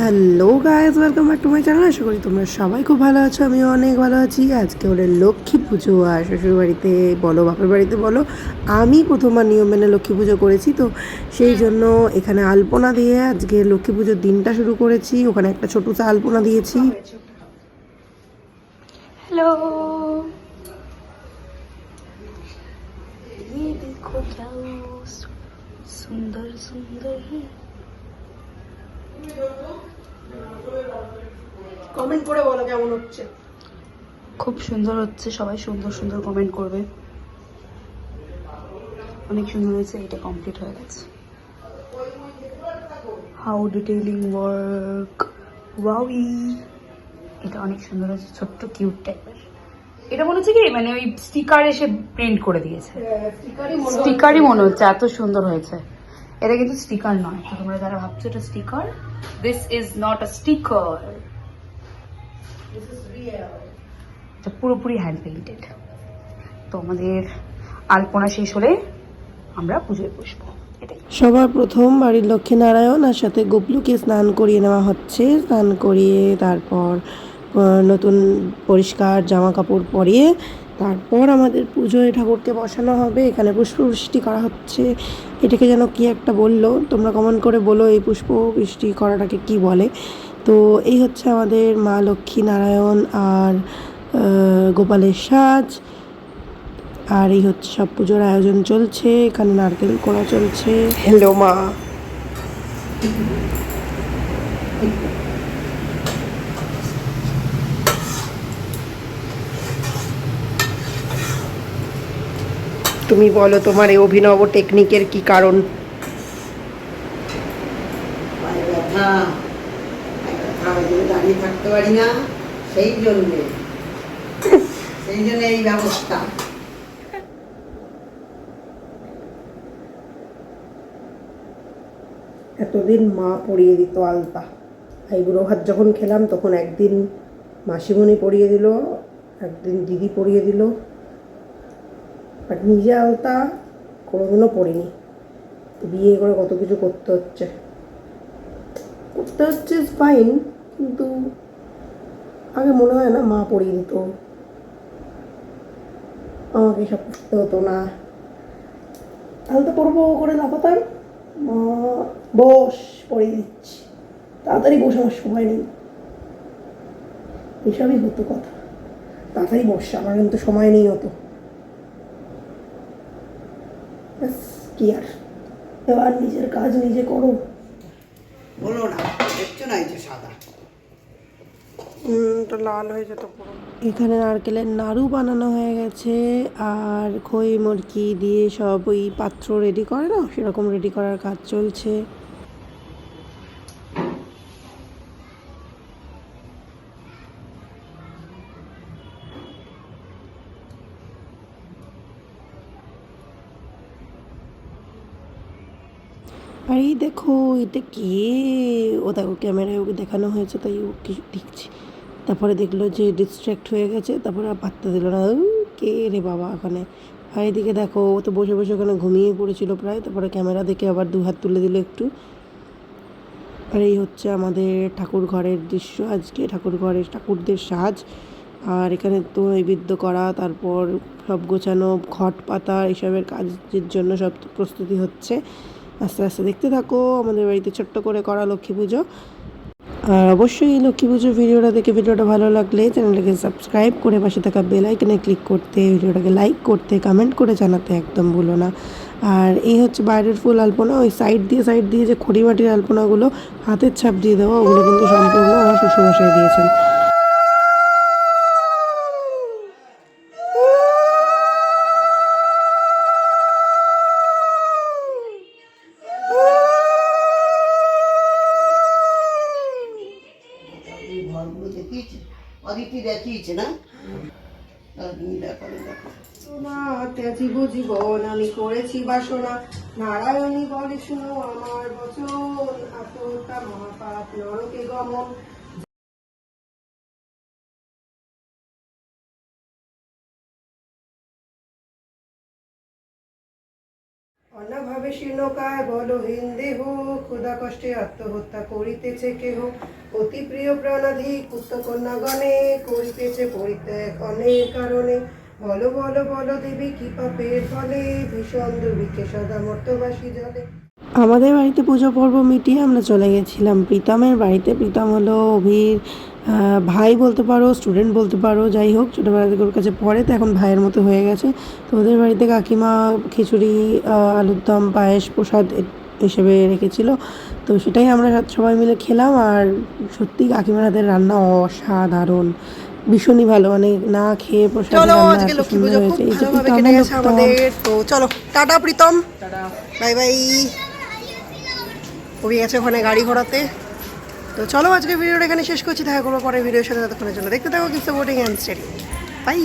Hello guys welcome back to my channel আশা করি তোমরা সবাই খুব ভালো আছো আমিও অনেক ভালো আছি। আজকে ওরে লক্ষ্মী পুজো আর শ্বশুর বাড়িতে বলো বাপের বাড়িতে বলো আমি প্রথমবার নিয়ম মেনে লক্ষ্মী পুজো করেছি। তো সেই জন্য এখানে আলপনা দিয়ে আজকে লক্ষ্মী পুজোর দিনটা শুরু করেছি। ওখানে একটা ছোটো চা আলপনা দিয়েছি। হ্যালো সুন্দর সুন্দর কমেন্ট করে বলো কেমন হচ্ছে? খুব সুন্দর হচ্ছে সবাই সুন্দর সুন্দর কমেন্ট করবে। অনেক সুন্দর হয়েছে এটা কমপ্লিট হয়ে গেছে। হাউ ডিটেইলিং ওয়ার্ক ওয়াউই এটা অনেক সুন্দর হয়েছে ছোট্ট কিউট টাইপের এটা মনে হচ্ছে কি মানে ওই স্টিকার এসে প্রিন্ট করে দিয়েছে। স্টিকারই মনে হচ্ছে এত সুন্দর হয়েছে। এটা কিন্তু স্টিকার নয়। তো তোমরা যারা ভাবছ এটা sticker this is not a sticker এটা পুরোপুরি হ্যান্ড পেইন্টেড তো আমাদের আলপনা শেষ হলে আমরা পুজোয় বসবো। সবার প্রথম বাড়ির লক্ষ্মীনারায়ণ আর সাথে গোপলুকে স্নান করিয়ে নেওয়া হচ্ছে। স্নান করিয়ে তারপর নতুন পরিষ্কার জামা কাপড় পরিয়ে তারপর আমাদের পুজোয় ঠাকুরকে বসানো হবে, এখানে পুষ্পবৃষ্টি করা হচ্ছে। এটাকে যেন কি একটা বলল, তোমরা কমেন্ট করে বলো এই পুষ্প বৃষ্টি করাটাকে কি বলে। তো এই হচ্ছে আমাদের মা লক্ষ্মী নারায়ণ আর গোপালের সাজ। আর এই হচ্ছে সব পুজোর আয়োজন চলছে, এখানে নারকেল করা চলছে। হ্যালো মা। তুমি বলো তোমার এই অভিনব টেকনিকের কি কারণ? দাঁড়িয়ে থাকতে পারি না সেই জন্যে। সেই জন্য এই ব্যবস্থা। এতদিন মা পরিয়ে দিত আলতা। আইবুড়ো ভাত যখন খেলাম তখন একদিন মাসিমণি পরিয়ে দিল একদিন দিদি পরিয়ে দিল। বাট নিজে আলতা কোনোদিনও পড়িনি। বিয়ে করে কত কিছু করতে হচ্ছে। করতে হচ্ছে ফাইন কিন্তু আগে মনে হয় না মা পরিয়ে দিত। আমাকে সব করতে হতো না। আলতা পরবো করে লাফাতাম, মা বস পরিয়ে দিচ্ছি। তাড়াতাড়ি বসে, আমার সময় নেই। এসবই হতো কথা। তাড়াতাড়ি বসে, আমার কিন্তু সময় নেই অত। কি আর? এবার নিজের কাজ নিজে করো। বলো না দেখছ না এই যে সাদা? তো লাল হয়ে যেত পুরো। এখানে নারকেলের নাড়ু বানানো হয়ে গেছে আর খই মুরগি দিয়ে সব ওই পাত্র রেডি করে না? সেরকম রেডি করার কাজ চলছে। আর এই দেখো, এটা কে? ও দেখো, ক্যামেরায় ওকে দেখানো হয়েছে, তাই ও কিছু দেখছে। তারপরে দেখল যে ডিস্ট্র্যাক্ট হয়ে গেছে, তারপরে আর পাত্তা দিল না। কে রে বাবা ওখানে? আর এদিকে দেখো, ও তো বসে বসে ওখানে ঘুমিয়ে পড়েছিল প্রায়, তারপরে ক্যামেরা দেখে আবার দু হাত তুলে দিল একটু। আর এই হচ্ছে আমাদের ঠাকুর ঘরের দৃশ্য আজকে, ঠাকুর ঘরের ঠাকুরদের সাজ। আর এখানে তো নৈবেদ্য করা, তারপর সব গোছানো ঘট পাতা এসবের কাজের জন্য সব প্রস্তুতি হচ্ছে। আস্তে আস্তে দেখতে থাকো, আমাদের বাড়িতে ছোট্ট করে করা লক্ষ্মী পুজো। আর অবশ্যই এই লক্ষ্মী পুজোর ভিডিওটা দেখে ভিডিওটা ভালো লাগলে চ্যানেলটাকে সাবস্ক্রাইব করে পাশে থাকা বেল আইকনে ক্লিক করতে, ভিডিওটাকে লাইক করতে কমেন্ট করে জানাতে একদম ভুলো না। আর এই হচ্ছে বাইরের ফুল আলপনা, ওই সাইড দিয়ে সাইড দিয়ে যে খড়ি মাটির আলপনাগুলো হাতের ছাপ দিয়ে দেওয়া, ওগুলো কিন্তু সম্পূর্ণ আমার শ্বশুরমশাই দিয়েছেন। অদিতি দেখিয়েছে, না? তুমি দেখো দেখো ত্যাজিব জীবন, আমি করেছি বাসনা। নারায়ণী বলে, শুনো আমার বচন এতটা মহাপাপ, নরকে গমন। অনাভাবে ভাবে শীর্ণকায় বল হিন্দেহ ক্ষুদা কষ্টে আত্মহত্যা করিতেছে কেহ। অতি প্রিয় প্রাণাধি পুত্র কন্যাগণে করিতেছে পরিত্যাগ অনেক কারণে। বলো বলো বলো দেবী কি পাপের ফলে, ভীষণ দুর্ভিক্ষে সদা মর্তবাসী জলে। আমাদের বাড়িতে পুজো পর্ব মিটিয়ে আমরা চলে গেছিলাম। প্রীতমের বাড়িতে প্রীতম হলো অভির ভাই বলতে পারো স্টুডেন্ট বলতে পারো যাই হোক ছোটোবেলা থেকে ওর কাছে পড়ে তো এখন ভাইয়ের মতো হয়ে গেছে। তো ওদের বাড়িতে কাকিমা খিচুড়ি আলুর দম পায়েস প্রসাদ হিসেবে রেখেছিল। তো সেটাই আমরা সবাই মিলে খেলাম আর সত্যি কাকিমার হাতের রান্না অসাধারণ। ভীষণই ভালো মানে না খেয়ে প্রসাদ চলো আজকে লক্ষ্মী সুন্দর পুজো খুব হয়েছে। এই যে ভালোভাবে কেটে গেছে আমাদের। তো চলো টাটা প্রীতম। Bye bye. কবি গেছে ওখানে গাড়ি ঘোরাতে তো চলো আজকে ভিডিওটা এখানে শেষ করছি। দেখা করব পরে ভিডিওর সাথে ততক্ষণের জন্য। দেখতে থাকো কিন্তু বোটিং অ্যান্ড স্টেডি বাই